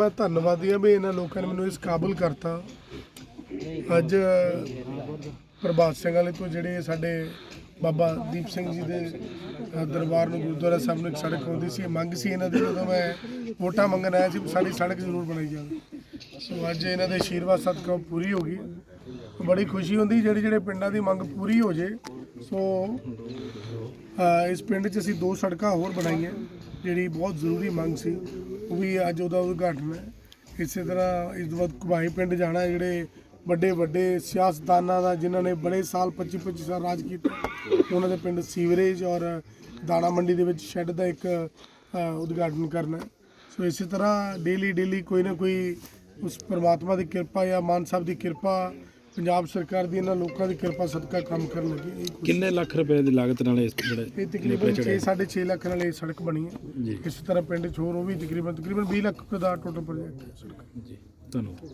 ਮੈਂ ਧੰਨਵਾਦੀ ਹਾਂ ਵੀ ਇਹਨਾਂ ਲੋਕਾਂ ਨੇ ਮੈਨੂੰ ਇਸ ਕਾਬਲ ਕਰਤਾ। ਅੱਜ ਪ੍ਰਭਾਤ ਸਿੰਘ ਵਾਲੇ ਤੋਂ ਜਿਹੜੇ ਸਾਡੇ ਬਾਬਾ ਦੀਪ ਸਿੰਘ ਜੀ ਦੇ ਦਰਬਾਰ ਨੂੰ ਗੁਰਦੁਆਰਾ ਸਾਹਿਬ ਨੂੰ ਇੱਕ ਸੜਕ ਆਉਂਦੀ ਸੀ, ਇਹ ਮੰਗ ਸੀ ਇਹਨਾਂ ਦੀ ਜਦੋਂ ਮੈਂ ਵੋਟਾਂ ਮੰਗਣ ਆਇਆ ਸੀ ਸਾਡੀ ਸੜਕ ਜ਼ਰੂਰ ਬਣਾਈ ਜਾਵੇ। ਸੋ ਅੱਜ ਇਹਨਾਂ ਦੇ ਆਸ਼ੀਰਵਾਦ ਸਦਕਾ ਪੂਰੀ ਹੋ ਗਈ। ਬੜੀ ਖੁਸ਼ੀ ਹੁੰਦੀ ਜਿਹੜੇ ਜਿਹੜੇ ਪਿੰਡਾਂ ਦੀ ਮੰਗ ਪੂਰੀ ਹੋ ਜੇ। ਸੋ ਇਸ ਪਿੰਡ 'ਚ ਅਸੀਂ ਦੋ ਸੜਕਾਂ ਹੋਰ ਬਣਾਈਆਂ, ਜਿਹੜੀ ਬਹੁਤ ਜ਼ਰੂਰੀ ਮੰਗ ਸੀ। ਉਹ ਵੀ ਅੱਜ ਉਹਦਾ ਉਦਘਾਟਨ ਹੈ। ਇਸੇ ਤਰ੍ਹਾਂ ਇਸ ਤੋਂ ਬਾਅਦ ਕੁਬਾਈ ਪਿੰਡ ਜਾਣਾ ਜਿਹੜੇ ਵੱਡੇ ਵੱਡੇ ਸਿਆਸਤਦਾਨਾਂ ਦਾ, ਜਿਨ੍ਹਾਂ ਨੇ ਬੜੇ ਸਾਲ 25 25 ਸਾਲ ਰਾਜ ਕੀਤਾ। ਉਹਨਾਂ ਦੇ ਪਿੰਡ ਸੀਵਰੇਜ ਔਰ ਦਾਣਾ ਮੰਡੀ ਦੇ ਵਿੱਚ ਸ਼ੈੱਡ ਦਾ ਇੱਕ ਉਦਘਾਟਨ ਕਰਨਾ ਸੋ ਇਸੇ ਤਰ੍ਹਾਂ ਡੇਲੀ ਡੇਲੀ ਕੋਈ ਨਾ ਕੋਈ ਉਸ ਪਰਮਾਤਮਾ ਦੀ ਕਿਰਪਾ ਜਾਂ ਮਾਨ ਸਾਹਿਬ ਦੀ ਕਿਰਪਾ ਪੰਜਾਬ ਸਰਕਾਰ ਦੀ ਇਹਨਾਂ ਲੋਕਾਂ ਦੀ ਕਿਰਪਾ ਸਦਕਾ ਕੰਮ ਕਰਨ ਲੱਗੀ ਇਹ ਕਿੰਨੇ ਲੱਖ ਰੁਪਏ ਦੀ ਲਾਗਤ ਨਾਲ ਇਸ ਜਿਹੜੇ ਇਹ ਤਕਰੀਬਨ 6 6.5 ਲੱਖ ਨਾਲ ਇਹ ਸੜਕ ਬਣੀ ਹੈ। ਜੀ। ਇਸੇ ਤਰ੍ਹਾਂ ਪਿੰਡ 'ਚ ਹੋਰ ਉਹ ਵੀ ਤਕਰੀਬਨ ਤਕਰੀਬਨ 20 ਲੱਖ ਦਾ ਟੋਟਲ ਪ੍ਰੋਜੈਕਟ ਹੈ। ਸੜਕ ਜੀ ਧੰਨਵਾਦ।